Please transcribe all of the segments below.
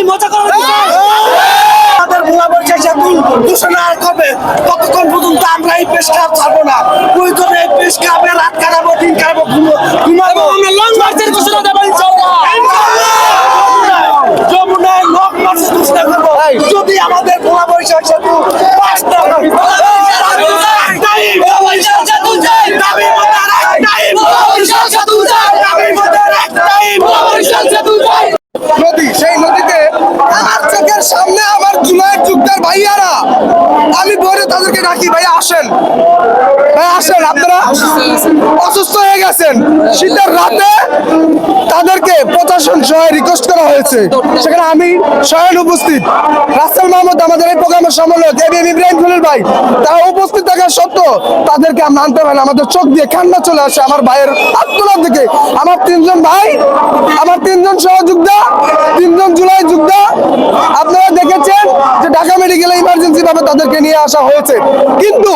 কি মজা বিষয়? আমাদের ভোলা বৈশাখ ঘোষণা আর কবে ততক্ষণ পর্যন্ত আমরা এই পেশ ক্লাব ছাড়বো না করে এই পেশ ক্লাবে রাত কাটাবো দিন কাটাবো ঘুমো- ঘুমাবো আমরা লং মার্চের ঘোষণা দেবো ইনশাআল্লাহ যমুনায় লং মার্চ ঘোষণা করব যদি আমাদের ভোলা বৈশাখ সেতু না হয়। নদী সেই নদীতে আমার চোখের সামনে আমার জুলাইয়ের যুগটার ভাইয়ারা। আমি বলে তাদেরকে ডাকি ভাই আসেন। ভাই আসেন, আপনারা অসুস্থ হয়ে গেছেন। শীতের রাতে তাদেরকে প্রশাসন সহ রিকোয়েস্ট করা হয়েছে। সেখানে আমি স্বয়ং উপস্থিত। রাসেল মাহমুদ, আমাদের এই প্রোগ্রামের বি এম ইব্রাহিম খলিল ভাই, তারা উপস্থিত থাকা সত্ত্বেও তাদেরকে আমরা আনতে পারি। আমাদের চোখ দিয়ে কান্না চলে আসে আমার ভাইয়ের আত্মনাথ দিকে আমার তিনজন ভাই, আমার তিনজন সহযোদ্ধা, তিনজন জুলাই যোদ্ধা আপনারা দেখেছেন যে ঢাকা মেডিকেলে ইমার্জেন্সি ভাবে তাদেরকে নিয়ে আসা হয়েছে। কিন্তু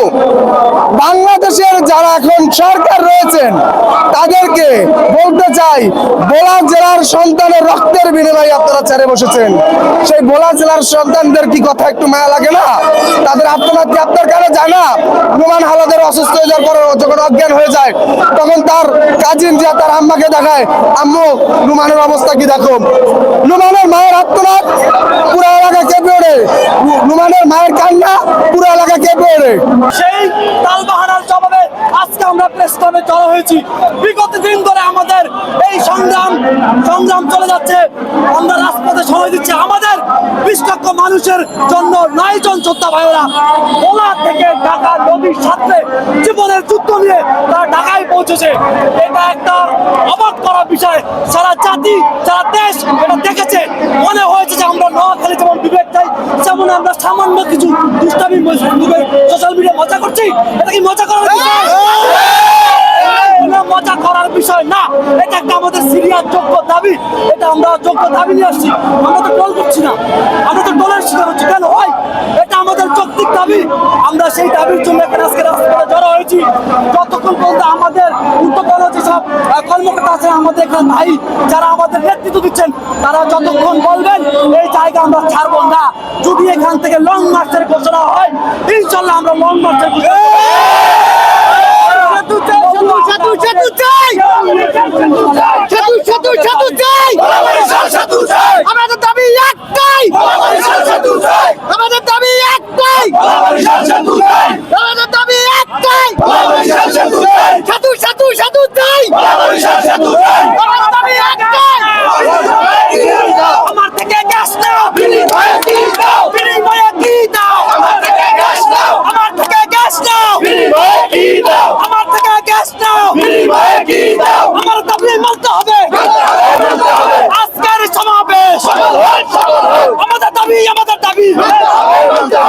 বাংলাদেশের যারা এখন সরকার রয়েছেন, তাদেরকে বলতে চাই বোলা জেলার সন্তানের রক্তের বিনিময়ে আপনারা ছেড়ে বসেছেন। সেই বোলা জেলার সন্তানদের কি কথা একটু মায়া লাগে না? তাদের আপনারা কি আপনার কারও যায় না? রুমান হালাদের অসুস্থ হয়ে যাওয়ার পর যখন অজ্ঞান হয়ে যায়, তখন তার কাজিন যা তার আম্মাকে দেখায়, আম্মু, রুমানের অবস্থা কি দেখো? রুমানের মায়ের আত্মনাথ পুরো এলাকা কেঁপে রু- রুমানের মায়ের কান্না পুরো এলাকা কেঁপে ওঠে সেই তালবাহানার জবাবে আজকে আমরা প্রেস ক্লাবে জড়ো হয়েছি। বিগত দিন ধরে আমাদের এই সংগ্রাম সংগ্রাম চলে যাচ্ছে। আমরা রাজপথে সময় দিচ্ছি। আমাদের লক্ষ মানুষের জন্য নয় জন যোদ্ধা ভাইয়েরা ওলা থেকে ঢাকা নদীর সাথে জীবনের যুদ্ধ নিয়ে তারা ঢাকায় পৌঁছেছে। এটা একটা অবাক করা বিষয়। সারা জাতি, সারা দেশ এটা দেখেছে। মনে হয়েছে যে আমরা নোয়াখালী যেমন বিবেক চাই যেমন আমরা সামান্য কিছু দুষ্টামি সোশ্যাল মিডিয়া মজা করছি। এটা কি মজা করার বিষয়? বিষয় না, এটা একটা আমাদের সিরিয়াস যোগ্য দাবি, এটা আমরা যোগ্য দাবি নিয়ে আসছি। আমরা তো টোল করছি না, আমরা তো টোলের শিকার হচ্ছি। কেন হয়? এটা আমাদের যৌক্তিক দাবি। আমরা সেই দাবির জন্য এখানে আজকে রাস্তায় জড়ো হয়েছি। যতক্ষণ পর্যন্ত আমাদের উদ্যোগন যেসব কর্মকর্তা আছে, আমাদের এখানে ভাই যারা আমাদের নেতৃত্ব দিচ্ছেন, তারা যতক্ষণ বলবেন, এই জায়গা আমরা ছাড়বো না। যদি এখান থেকে লং মার্চের ঘোষণা হয়, ইনশাল্লাহ আমরা লং মার্চের ঘোষণা